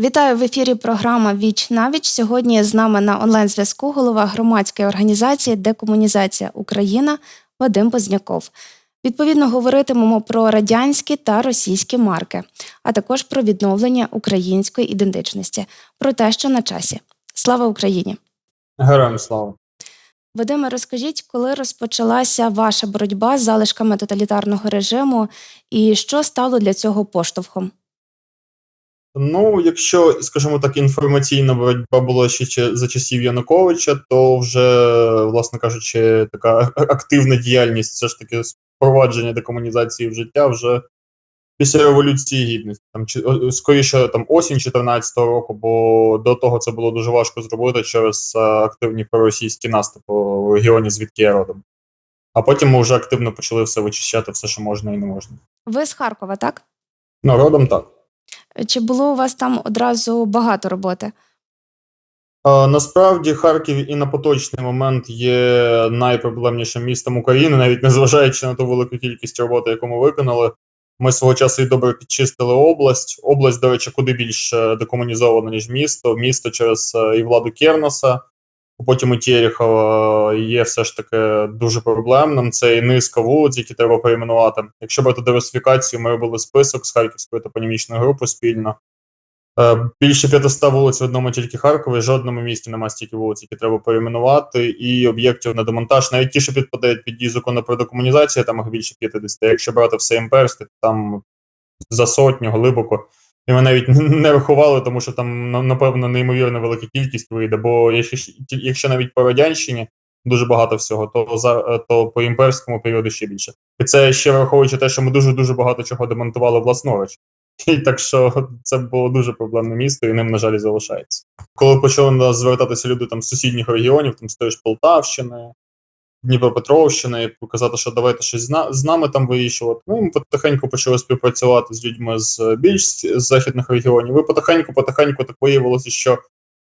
Вітаю в ефірі. Програма Віч навіч. Сьогодні з нами на онлайн-зв'язку голова громадської організації Декомунізація Україна Вадим Позняков. Відповідно, говоритимемо про радянські та російські марки, а також про відновлення української ідентичності, про те, що на часі. Слава Україні! Героям слава. Вадиме, розкажіть, коли розпочалася ваша боротьба з залишками тоталітарного режиму, і що стало для цього поштовхом? Ну, якщо, скажімо так, інформаційна боротьба була ще за часів Януковича, то вже, власне кажучи, така активна діяльність, все ж таки, впровадження декомунізації в життя вже після Революції Гідності. Там, чи, скоріше, там осінь 14-го року, бо до того це було дуже важко зробити через е, активні проросійські наступи в регіоні, звідки я родом. А потім ми вже активно почали все вичищати, все, що можна і не можна. Ви з Харкова, так? Ну, родом так. Чи було у вас там одразу багато роботи? Насправді Харків і на поточний момент є найпроблемнішим містом України, навіть незважаючи на ту велику кількість роботи, яку ми виконали. Ми свого часу і добре підчистили область. Область, до речі, куди більш е, декомунізована, ніж місто. Місто через е, і владу Кернеса, потім і Терехова є все ж таки дуже проблемним. Це і низка вулиць, які треба перейменувати. Якщо брати диверсифікацію, ми робили список з Харківською топонімічною групою спільно. Е, Більше 500 вулиць в одному тільки Харкові, жодному місті немає стільки вулиць, які треба перейменувати, і об'єктів на демонтаж, навіть ті, що підпадають під дію закону про декомунізацію, там їх більше 50. Якщо брати все імперське, то там за сотню глибоко. Ми навіть не рахували, тому що там, напевно, неймовірно велика кількість вийде. Бо якщо, якщо навіть по радянщині дуже багато всього, то за то по імперському періоду ще більше. І це ще враховуючи те, що ми дуже дуже багато чого демонтували власноруч. І так що це було дуже проблемне місто, і ним, на жаль, залишається. Коли почали звертатися люди там з сусідніх регіонів, там з тої ж Полтавщини, Дніпропетровщини, і казати, що давайте щось з, на- з нами там вирішувати. Ну, ми потихеньку почали співпрацювати з людьми з більш з західних регіонів. І потихеньку, потихеньку так виявилося, що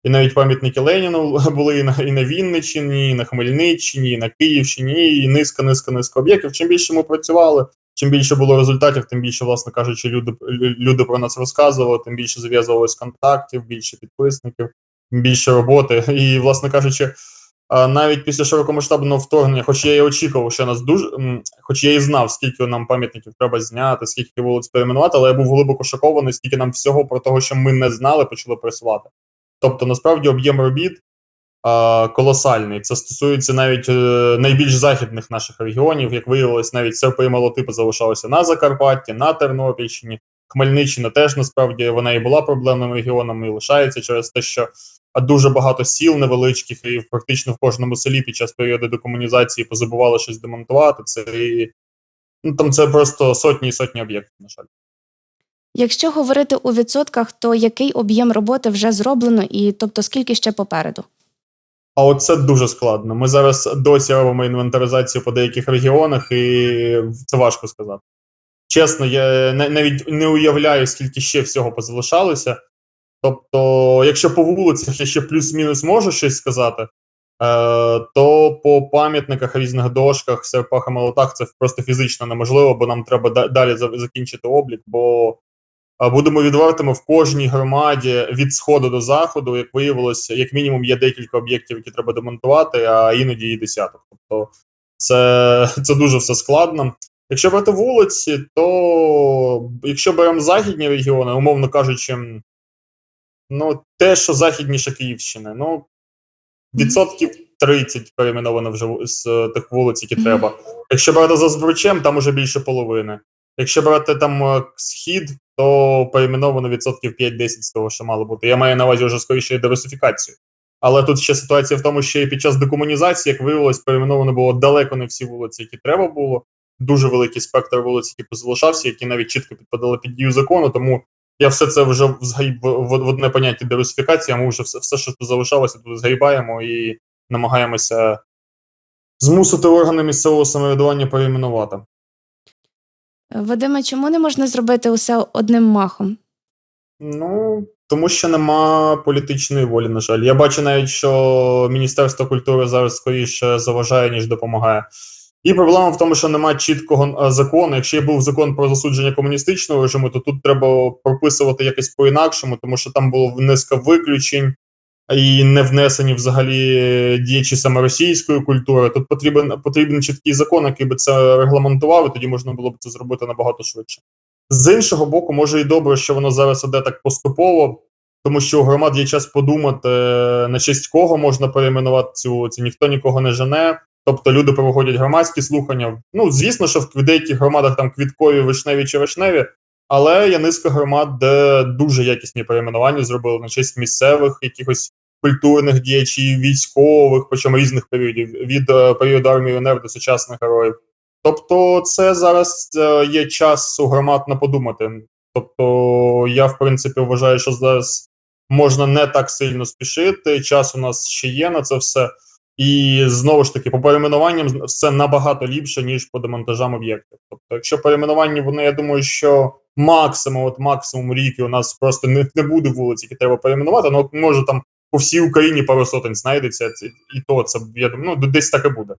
і навіть пам'ятники Леніну були і на, і на Вінниччині, і на Хмельниччині, і на Київщині, і низка, низка, низка об'єктів. Чим більше ми працювали, чим більше було результатів, тим більше, власне кажучи, люди, лю- люди про нас розказували, тим більше зав'язувалось контактів, більше підписників, більше роботи. І, власне кажучи, навіть після широкомасштабного вторгнення, хоч я і очікував, що нас дуже, хоч я і знав, скільки нам пам'ятників треба зняти, скільки вулиць перейменувати, але я був глибоко шокований, скільки нам всього про того, що ми не знали, почали пресувати. Тобто, насправді, об'єм робіт а, колосальний. Це стосується навіть е, найбільш західних наших регіонів. Як виявилось, навіть серпи і молотипи залишалися на Закарпатті, на Тернопільщині. Хмельниччина теж насправді вона і була проблемним регіоном і лишається через те, що а дуже багато сіл невеличких, і практично в кожному селі під час періоду декомунізації позабували щось демонтувати. Це і ну там це просто сотні і сотні об'єктів, на жаль. Якщо говорити у відсотках, то який об'єм роботи вже зроблено, і тобто скільки ще попереду? А от це дуже складно. Ми зараз досі робимо інвентаризацію по деяких регіонах, і це важко сказати. Чесно, я навіть не уявляю, скільки ще всього позалишалося. Тобто, якщо по вулицях я ще плюс-мінус можу щось сказати, е, то по пам'ятниках, різних дошках, серпах і молотах це просто фізично неможливо, бо нам треба далі закінчити облік. Бо будемо відвертими в кожній громаді від сходу до заходу, як виявилося, як мінімум є декілька об'єктів, які треба демонтувати, а іноді і десяток. Тобто це, це дуже все складно. Якщо брати вулиці, то якщо беремо західні регіони, умовно кажучи, ну те, що західніше Київщини, ну відсотків 30 перейменовано вже з е, тих вулиць, які треба. Якщо брати за збручем, там уже більше половини. Якщо брати там е, схід, то перейменовано відсотків 5-10 з того, що мало бути. Я маю на увазі вже скоріше диверсифікацію. Але тут ще ситуація в тому, що і під час декомунізації, як виявилось, перейменовано було далеко не всі вулиці, які треба було. Дуже великий спектр вулиць, які позалишався, які навіть чітко підпадали під дію закону. Тому я все це вже взагалі в, одне поняття диверсифікації, а ми вже все, все, що тут залишалося, тут згрібаємо і намагаємося змусити органи місцевого самоврядування перейменувати. Вадиме, чому не можна зробити усе одним махом? Ну, тому що нема політичної волі, на жаль. Я бачу навіть, що Міністерство культури зараз скоріше заважає, ніж допомагає. І проблема в тому, що немає чіткого е, закону. Якщо був закон про засудження комуністичного режиму, то тут треба прописувати якось по-інакшому, тому що там було низка виключень і не внесені взагалі діячі саме російської культури. Тут потрібен потрібен чіткий закон, який би це регламентував, і тоді можна було б це зробити набагато швидше. З іншого боку, може і добре, що воно зараз іде так поступово, тому що у громад є час подумати, е, на честь кого можна перейменувати цю це ніхто нікого не жене. Тобто люди проводять громадські слухання. Ну, звісно, що в деяких громадах там квіткові, вишневі чи вишневі, але є низка громад, де дуже якісні перейменування зробили на честь місцевих якихось культурних діячів, військових, причому різних періодів, від е, періоду армії УНР до сучасних героїв. Тобто, це зараз е, є час у громад на подумати. Тобто, я в принципі вважаю, що зараз можна не так сильно спішити. Час у нас ще є на це все. І знову ж таки, по перейменуванням все набагато ліпше, ніж по демонтажам об'єктів. Тобто, якщо перейменування, вони, я думаю, що максимум, от максимум рік, і у нас просто не, не буде вулиць, які треба перейменувати, ну може там по всій Україні пару сотень знайдеться, і то це я думаю, ну десь так і буде.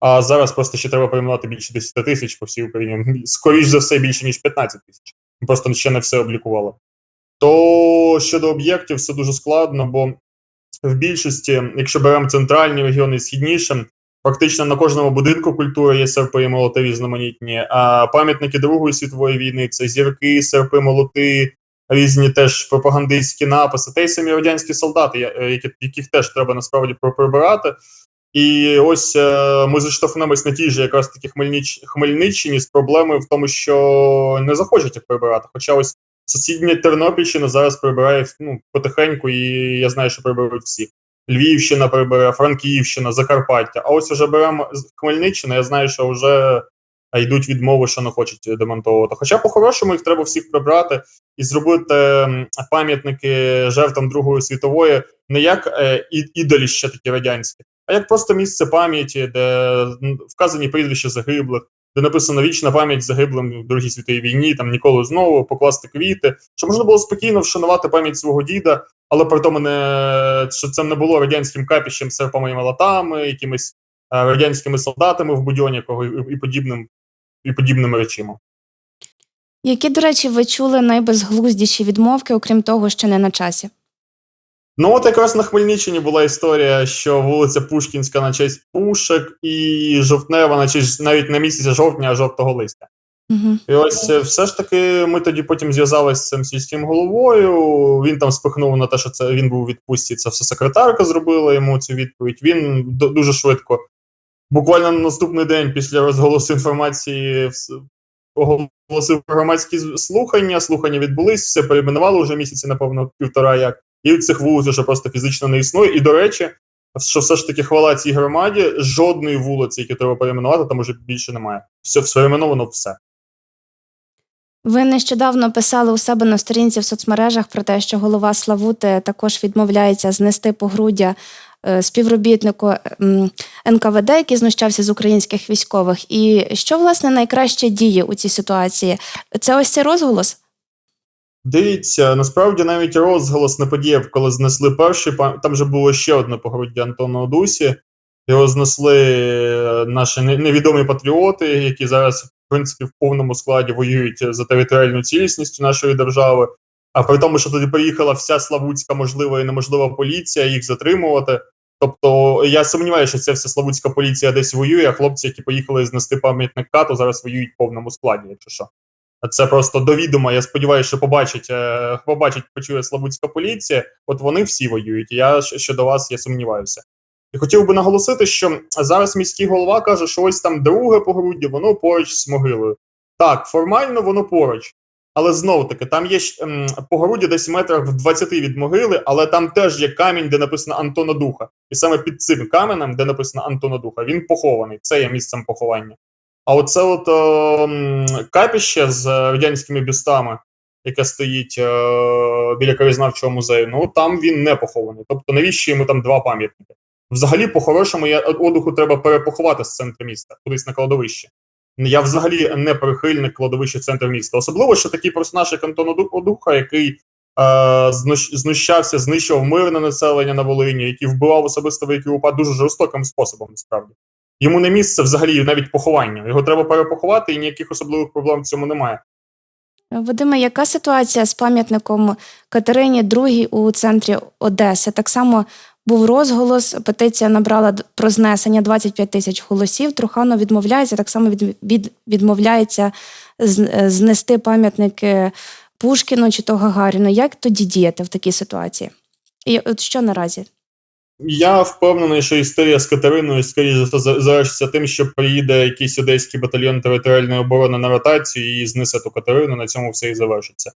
А зараз просто ще треба перейменувати більше 10 тисяч по всій Україні. Скоріш за все, більше ніж 15 тисяч. Просто ще не все облікували. То щодо об'єктів, все дуже складно, бо в більшості, якщо беремо центральні регіони східніше, фактично на кожному будинку культури є серпи і молоти різноманітні. А пам'ятники Другої світової війни це зірки, серпи, молоти, різні теж пропагандистські написи, та й самі радянські солдати, які, яких теж треба насправді прибирати. І ось е, ми зіштовхнемось на тій же якраз таки Хмельнич... Хмельниччині з проблемою в тому, що не захочуть їх прибирати. Хоча ось сусідня Тернопільщина зараз прибирає ну, потихеньку, і я знаю, що прибирають всі. Львівщина прибере, Франківщина, Закарпаття. А ось вже беремо Хмельниччину, я знаю, що вже йдуть відмови, що не хочуть демонтовувати. Хоча, по-хорошому, їх треба всіх прибрати і зробити пам'ятники жертвам Другої світової не як е, ідолі ще такі радянські, а як просто місце пам'яті, де вказані прізвища загиблих, де написано вічна пам'ять загиблим в Другій світовій війні, там ніколи знову покласти квіти, щоб можна було спокійно вшанувати пам'ять свого діда, але при тому не що це не було радянським капіщем, серпами і молотами, якимись а, радянськими солдатами в будьонякого і, і подібним і подібними речима. Які, до речі, ви чули найбезглуздіші відмовки, окрім того, що не на часі? Ну, от якраз на Хмельниччині була історія, що вулиця Пушкінська на честь пушек і жовтнева на честь навіть на місяця жовтня, а жовтого листя. Угу. І ось все ж таки ми тоді потім зв'язалися з цим сільським головою. Він там спихнув на те, що це він був у відпустці. Це все секретарка зробила йому цю відповідь. Він дуже швидко, буквально на наступний день після розголосу інформації, оголосив громадські слухання. Слухання відбулись, все перейменували вже місяці, напевно, півтора як. І цих вулиць вже просто фізично не існує. І, до речі, що все ж таки хвала цій громаді, жодної вулиці, які треба перейменувати, там вже більше немає. Все перейменовано все. Ви нещодавно писали у себе на сторінці в соцмережах про те, що голова Славути також відмовляється знести погруддя е, співробітнику НКВД, який знущався з українських військових. І що, власне, найкраще діє у цій ситуації? Це ось цей розголос? Дивіться, насправді навіть розголос не подіяв, коли знесли перший. Там вже було ще одне погруддя Антона Одусі. Його знесли е, наші невідомі патріоти, які зараз, в принципі, в повному складі воюють за територіальну цілісність нашої держави. А при тому, що туди приїхала вся Славутська можлива і неможлива поліція, їх затримувати. Тобто я сумніваюся, що ця вся Славутська поліція десь воює, а хлопці, які поїхали знести пам'ятник кату, зараз воюють в повному складі, якщо що. Це просто довідомо. Я сподіваюся, що побачить, е, побачить, почує Славутська поліція. От вони всі воюють. Я щодо вас я сумніваюся. І хотів би наголосити, що зараз міський голова каже, що ось там друге погруддя, воно поруч з могилою. Так, формально воно поруч, але знов таки там є погоруддя десь метрах в 20 від могили, але там теж є камінь, де написано Антона Духа. І саме під цим каменем, де написано Антона Духа, він похований. Це є місцем поховання. А оце от е, капіще з радянськими бюстами, яке стоїть е, біля краєзнавчого музею, ну там він не похований. Тобто, навіщо йому там два пам'ятники? Взагалі, по-хорошому, я одуху треба перепоховати з центру міста, кудись на кладовище. Я взагалі не прихильник кладовища центру міста. Особливо, що такий персонаж, як Антон Одуха, який е, знущався, знищував мирне населення на Волині, який вбивав особисто в УПА дуже жорстоким способом, насправді. Йому не місце взагалі навіть поховання. Його треба перепоховати, і ніяких особливих проблем в цьому немає. Вадиме, яка ситуація з пам'ятником Катерині II у центрі Одеси? Так само був розголос, петиція набрала про знесення 25 тисяч голосів. Труханов відмовляється, так само від, від, відмовляється знести пам'ятники Пушкіну чи то Гагаріну. Як тоді діяти в такій ситуації? І от що наразі? Я впевнений, що історія з Катериною, скоріше за все, завершиться тим, що приїде якийсь одеський батальйон територіальної оборони на ротацію і знесе ту Катерину, на цьому все і завершиться.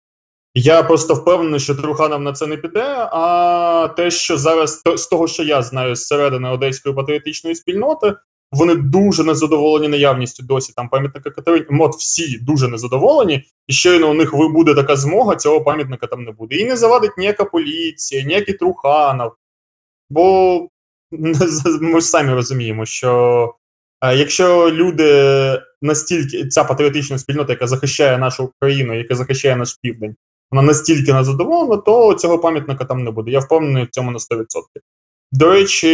Я просто впевнений, що Труханов на це не піде. А те, що зараз то- з того, що я знаю зсередини одеської патріотичної спільноти, вони дуже незадоволені наявністю досі там пам'ятника Катерині. От всі дуже незадоволені, і щойно у них буде така змога, цього пам'ятника там не буде. І не завадить ніяка поліція, ніякий Труханов. Бо ми ж самі розуміємо, що е, якщо люди настільки ця патріотична спільнота, яка захищає нашу країну, яка захищає наш південь, вона настільки незадоволена, то цього пам'ятника там не буде. Я впевнений в цьому на 100%. До речі,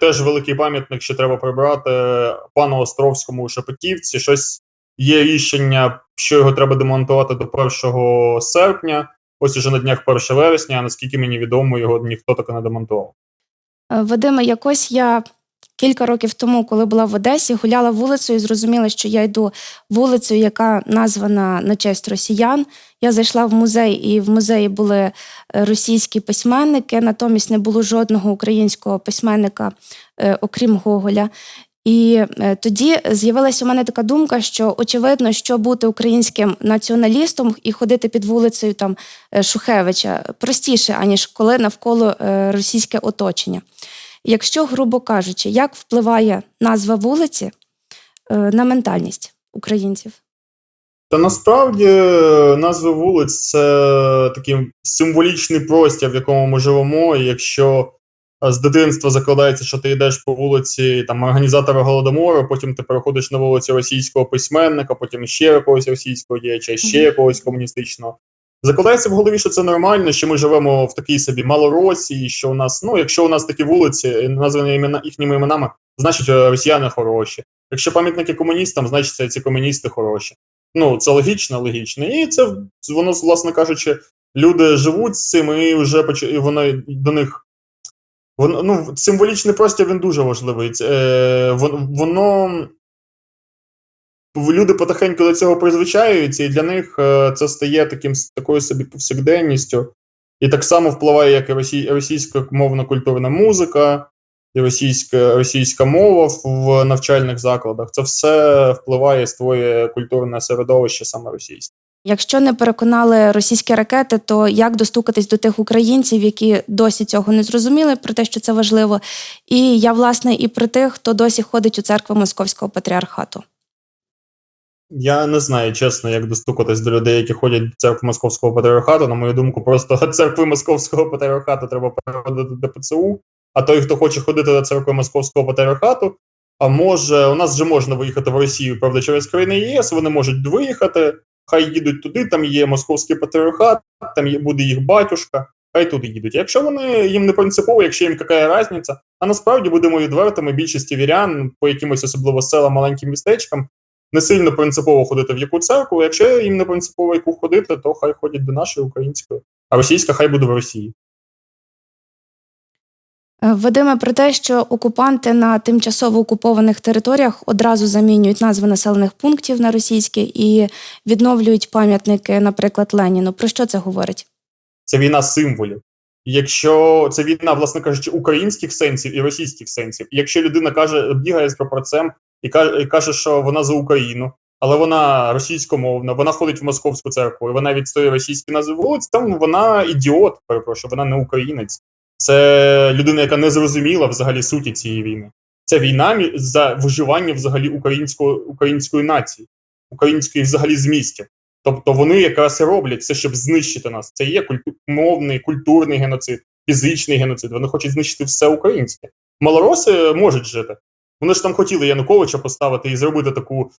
теж великий пам'ятник ще треба прибрати пану Островському у Шепетівці. Щось є рішення, що його треба демонтувати до 1 серпня. Ось уже на днях 1 вересня, а наскільки мені відомо, його ніхто таки не демонтував. Е, Вадиме, якось я кілька років тому, коли була в Одесі, гуляла вулицею і зрозуміла, що я йду вулицею, яка названа на честь росіян. Я зайшла в музей, і в музеї були е, російські письменники, натомість не було жодного українського письменника, е, окрім Гоголя. І е, тоді з'явилася у мене така думка, що очевидно, що бути українським націоналістом і ходити під вулицею там е, Шухевича простіше, аніж коли навколо е, російське оточення. Якщо, грубо кажучи, як впливає назва вулиці на ментальність українців? Та насправді назви вулиць це такий символічний простір, в якому ми живемо. І якщо з дитинства закладається, що ти йдеш по вулиці там організатора голодомору, потім ти переходиш на вулицю російського письменника, потім ще якогось російського діяча, ще якогось комуністичного. Закладається в голові, що це нормально, що ми живемо в такій собі Малоросії, що у нас, ну, якщо у нас такі вулиці, названі імена, їхніми іменами, значить е, росіяни хороші. Якщо пам'ятники комуністам, значить ці комуністи хороші. Ну, це логічно, логічно. І це воно, власне кажучи, люди живуть з цим, і вже поч- і воно до них. Воно, ну, символічний простір він дуже важливий. Е, воно, люди потихеньку до цього призвичаюються, і для них е, це стає таким такою собі повсякденністю. І так само впливає, як і росій, російськомовна культурна музика, і російська, російська мова в, навчальних закладах. Це все впливає створює культурне середовище саме російське. Якщо не переконали російські ракети, то як достукатись до тих українців, які досі цього не зрозуміли про те, що це важливо? І я, власне, і про тих, хто досі ходить у церкву Московського патріархату. Я не знаю, чесно, як достукатись до людей, які ходять до церкви Московського патріархату. На мою думку, просто церкви Московського патріархату треба переводити до ПЦУ. А той, хто хоче ходити до церкви Московського патріархату, а може, у нас вже можна виїхати в Росію, правда, через країни єС, вони можуть виїхати, хай їдуть туди, там є Московський патріархат, там є, буде їх батюшка, хай туди їдуть. Якщо вони їм не принципово, якщо їм яка різниця, а насправді будемо відвертими, більшість вірян по якимось особливо селам, маленьким містечкам, не сильно принципово ходити в яку церкву. Якщо їм не принципово яку ходити, то хай ходять до нашої української, а російська хай буде в Росії. Е, Вадиме, про те, що окупанти на тимчасово окупованих територіях одразу замінюють назви населених пунктів на російські і відновлюють пам'ятники, наприклад, Леніну. Про що це говорить? Це війна символів. Якщо це війна, власне кажучи, українських сенсів і російських сенсів. Якщо людина каже, бігає з прапорцем і каже, і каже, що вона за Україну, але вона російськомовна, вона ходить в московську церкву, і вона відстоює російські назви вулиць, там вона ідіот, перепрошую, вона не українець. Це людина, яка не зрозуміла взагалі суті цієї війни. Це війна за виживання взагалі української, української нації, української взагалі змістя. Тобто вони якраз і роблять це, щоб знищити нас. Це є культу- мовний, культурний геноцид, фізичний геноцид. Вони хочуть знищити все українське. Малороси можуть жити. Вони ж там хотіли Януковича поставити і зробити таку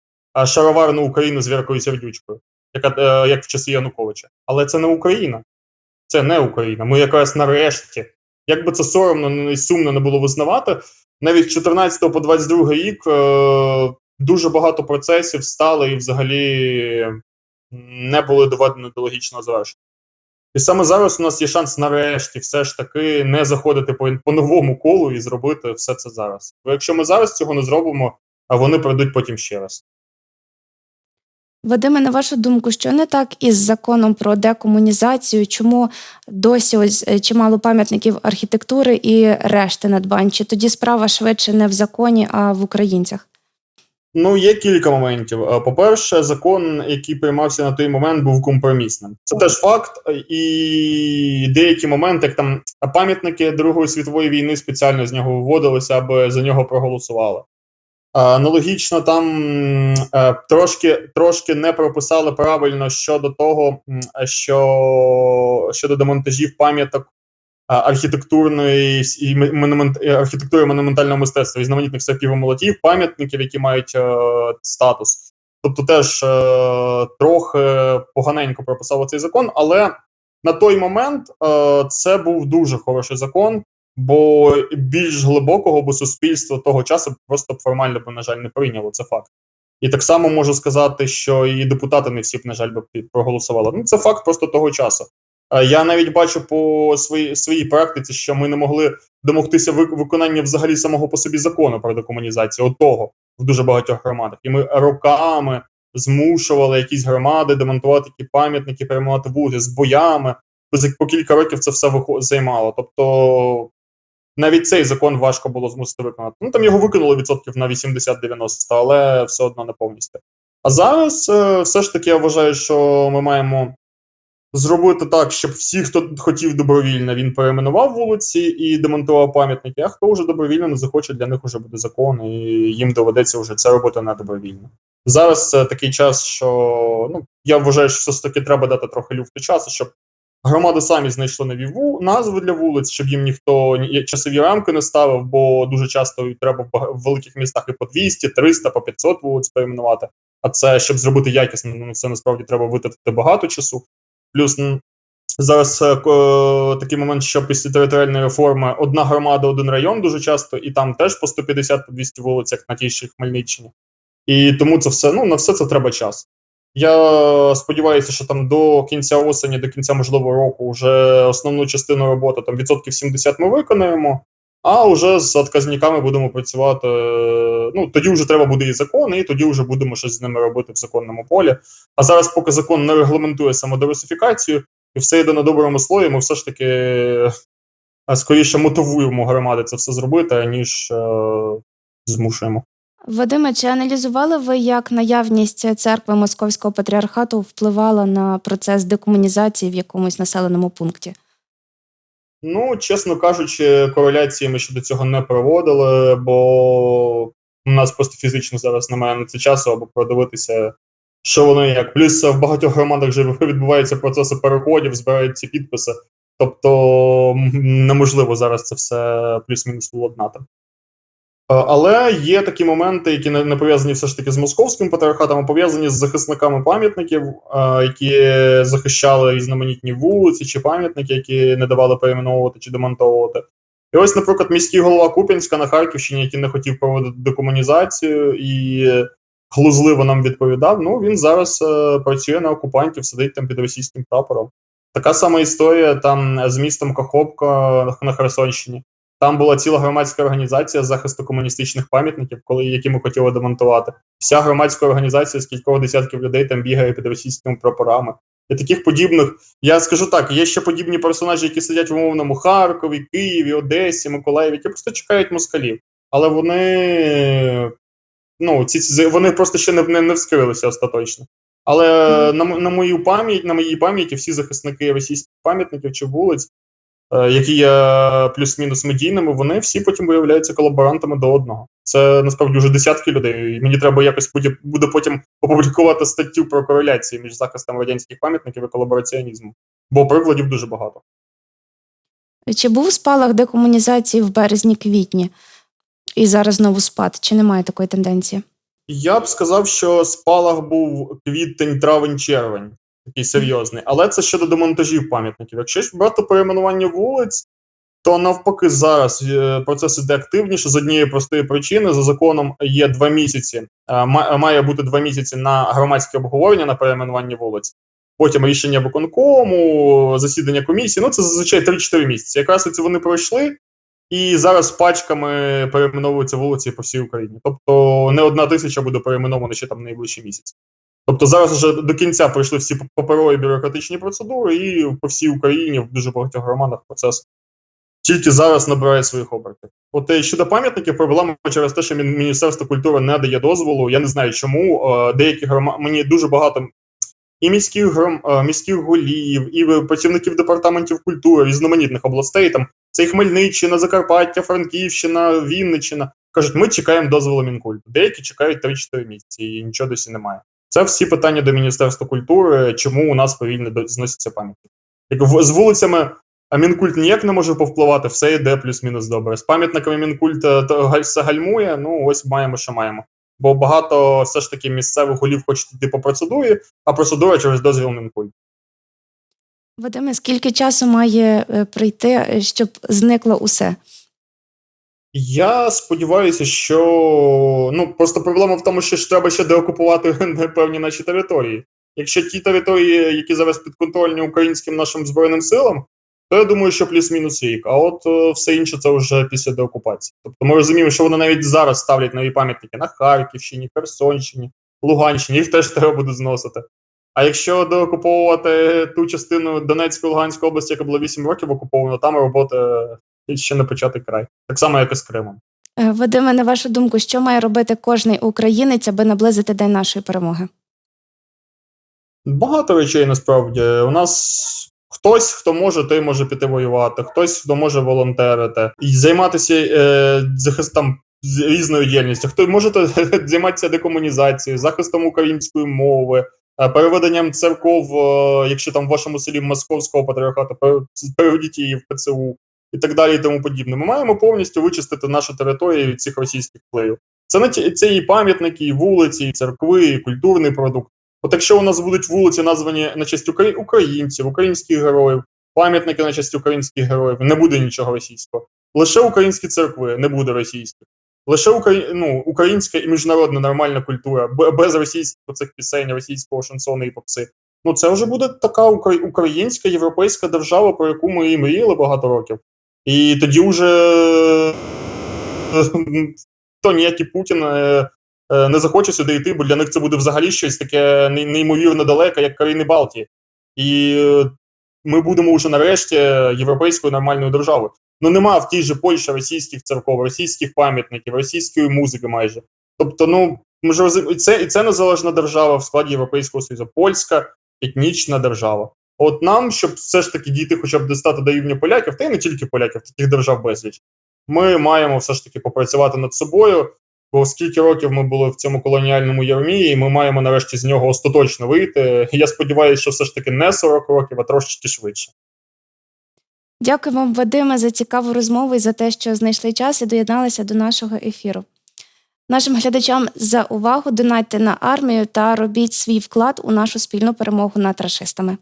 шароварну Україну з Віркою Сердючкою, яка е, як в часи Януковича. Але це не Україна. Це не Україна. Ми якраз нарешті, як би це соромно і сумно не було визнавати, навіть з 14 по 22 рік е, дуже багато процесів стали і взагалі не були доведені до логічного завершення. І саме зараз у нас є шанс нарешті все ж таки не заходити по, по новому колу і зробити все це зараз. Бо якщо ми зараз цього не зробимо, а вони пройдуть потім ще раз. Вадиме, на вашу думку, що не так із законом про декомунізацію? Чому досі ось е, чимало пам'ятників архітектури і решти надбань? Чи тоді справа швидше не в законі, а в українцях? Ну, є кілька моментів. Е, По-перше, закон, який приймався на той момент, був компромісним. Це теж факт. І деякі моменти, як там пам'ятники Другої світової війни спеціально з нього виводилися, аби за нього проголосували. А, Аналогічно, там е, трошки, трошки не прописали правильно щодо того, що щодо демонтажів пам'яток а, архітектурної і і архітектури монументального мистецтва, різноманітних сапів пам'ятників, які мають е, статус. Тобто теж е, трохи поганенько прописав цей закон, але на той момент е, це був дуже хороший закон, бо більш глибокого бо суспільство того часу просто формально б, на жаль, не прийняло. Це факт. І так само можу сказати, що і депутати не всі б, на жаль, під- проголосували. Ну, це факт просто того часу. Е, Я навіть бачу по своїй своїй практиці, що ми не могли домогтися вик- виконання взагалі самого по собі закону про декомунізацію, отого в дуже багатьох громадах. І ми роками змушували якісь громади демонтувати ті пам'ятники, перейменувати вулиці з боями. По кілька років це все займало. Тобто навіть цей закон важко було змусити виконати. Ну там його виконали відсотків на 80-90, але все одно не повністю. А зараз е, все ж таки я вважаю, що ми маємо зробити так, щоб всі, хто хотів добровільно, він перейменував вулиці і демонтував пам'ятники, а хто вже добровільно не захоче, для них вже буде закон, і їм доведеться вже це робити не добровільно. Зараз це такий час, що ну я вважаю, що все ж таки треба дати трохи люфту часу, щоб громади самі знайшли нові ву- назви для вулиць, щоб їм ніхто часові рамки не ставив, бо дуже часто треба в великих містах і по 200, 300, по 500 вулиць перейменувати. А це щоб зробити якісно, ну це насправді треба витратити багато часу. Плюс зараз е, такий момент, що після територіальної реформи одна громада, один район дуже часто, і там теж по 150 по 200 вулиць, як на тій ще Хмельниччині. І тому це все, ну на все це треба час. Я сподіваюся, що там до кінця осені, до кінця можливо року, вже основну частину роботи, там відсотків 70 ми виконаємо, а вже з отказниками будемо працювати. Ну тоді вже треба буде і закон, і тоді вже будемо щось з ними робити в законному полі. А зараз, поки закон не регламентує самодорусифікацію, і все йде на доброму слої, ми все ж таки е, скоріше мотивуємо громади це все зробити, ніж е, змушуємо. Вадиме, чи аналізували ви, як наявність церкви Московського патріархату впливала на процес декомунізації в якомусь населеному пункті? Ну, чесно кажучи, кореляції ми ще до цього не проводили, бо у нас просто фізично зараз немає на це часу, аби продивитися, що воно як. Плюс в багатьох громадах вже відбуваються процеси переходів, збираються підписи. Тобто неможливо зараз це все плюс-мінус владнати. Е, Але є такі моменти, які не, пов'язані все ж таки з московським патріархатом, а пов'язані з захисниками пам'ятників, е, які захищали різноманітні вулиці чи пам'ятники, які не давали перейменовувати чи демонтовувати. І ось, наприклад, міський голова Куп'янська на Харківщині, який не хотів проводити декомунізацію і глузливо нам відповідав. Ну він зараз е, працює на окупантів, сидить там під російським прапором. Така сама історія там з містом Каховка на Херсонщині. Там була ціла громадська організація захисту комуністичних пам'ятників, коли які ми хотіли демонтувати. Вся громадська організація з кількох десятків людей там бігає під російськими прапорами. І таких подібних, я скажу так, є ще подібні персонажі, які сидять в умовному Харкові, Києві, Одесі, Миколаєві, які просто чекають москалів. Але вони ну, ці, вони просто ще не, не, не вскрилися остаточно. Але на, на мою пам'ять, на моїй пам'яті всі захисники російських пам'ятників чи вулиць, які є плюс-мінус медійними, вони всі потім виявляються колаборантами до одного. Це насправді вже десятки людей. І мені треба якось буде, буде потім опублікувати статтю про кореляцію між захистом радянських пам'ятників і колабораціонізмом. Бо прикладів дуже багато. Чи був спалах декомунізації в березні-квітні? І зараз знову спад? Чи немає такої тенденції? Я б сказав, що спалах був квітень, травень, червень, такий серйозний. Але це щодо демонтажів пам'ятників. Якщо ж брати перейменування вулиць, то навпаки зараз е, процес іде активніше з однієї простої причини. За законом є два місяці. е, Має бути два місяці на громадське обговорення на перейменування вулиць. Потім рішення виконкому, засідання комісії. Ну це зазвичай 3-4 місяці. Якраз оці вони пройшли, і зараз пачками перейменовуються вулиці по всій Україні. Тобто не одна тисяча буде перейменована ще там найближчий місяць. Тобто зараз вже до кінця пройшли всі паперові бюрократичні процедури, і по всій Україні в дуже багатьох громадах процес тільки зараз набирає своїх обертів. От е, щодо пам'ятників, проблема через те, що Міністерство культури не дає дозволу. Я не знаю чому. Е, Деякі грома... мені дуже багато і міських гром... е, міських голів, і працівників департаментів культури різноманітних областей. Там це і Хмельниччина, Закарпаття, Франківщина, Вінниччина. Кажуть, ми чекаємо дозволу Мінкульту. Деякі чекають 3-4 місяці, і нічого досі немає. Це всі питання до Міністерства культури, чому у нас повільно зносяться пам'ятники. Як з вулицями Мінкульт ніяк не може повпливати, все йде плюс-мінус добре. З пам'ятниками Мінкульт все гальмує, ну ось маємо, що маємо. Бо багато все ж таки місцевих голів хочуть йти по процедурі, а процедура через дозвіл Мінкульт. Вадиме, скільки часу має е, пройти, е, щоб зникло усе? Я сподіваюся, що ну просто проблема в тому, що ж треба ще деокупувати певні наші території. Якщо ті території, які зараз підконтрольні українським нашим збройним силам, то я думаю, що плюс-мінус рік. А от е, все інше це вже після деокупації. Тобто ми розуміємо, що вони навіть зараз ставлять нові пам'ятники на Харківщині, Херсонщині, Луганщині, їх теж треба буде зносити. А якщо деокуповувати ту частину Донецької Луганської області, яка була 8 років окупована, там робота ще не початий край. Так само, як і з Кримом. Е, Вадиме, на вашу думку, що має робити кожний українець, аби наблизити день нашої перемоги? Багато речей насправді. У нас хтось, хто може, той може піти воювати, хтось, хто може волонтерити, і займатися е, захистом з різною діяльністю. Хто може займатися декомунізацією, захистом української мови, е, переведенням церков, е, якщо там в вашому селі московського патріархату, пере- переведіть її в ПЦУ і так далі, і тому подібне. Ми маємо повністю вичистити нашу територію від цих російських впливів. Це не це і пам'ятники, і вулиці, і церкви, і культурний продукт. От якщо у нас будуть вулиці названі на честь укра- українців, українських героїв, пам'ятники на честь українських героїв, не буде нічого російського. Лише українські церкви не буде російських. Лише укра... ну, українська і міжнародна нормальна культура, без російських цих пісень, російського шансону і попси. Ну це вже буде така укра- українська європейська держава, про яку ми і мріяли багато років. І тоді вже то ніякий Путін е, е, не захоче сюди йти, бо для них це буде взагалі щось таке неймовірно далеке, як країни Балтії. І е, ми будемо вже нарешті європейською нормальною державою. Ну нема в тій же Польщі російських церков, російських пам'ятників, російської музики майже. Тобто, ну ми ж розум... це і це незалежна держава в складі Європейського Союзу, польська етнічна держава. От нам, щоб все ж таки дійти, хоча б достати до рівня поляків, та й не тільки поляків, таких держав безліч. Ми маємо все ж таки попрацювати над собою, бо скільки років ми були в цьому колоніальному ярмі, і ми маємо нарешті з нього остаточно вийти. Я сподіваюся, що все ж таки не 40 років, а трошки швидше. Дякую вам, Вадиме, за цікаву розмову і за те, що знайшли час і доєдналися до нашого ефіру. Нашим глядачам за увагу донатьте на армію та робіть свій вклад у нашу спільну перемогу над рашистами.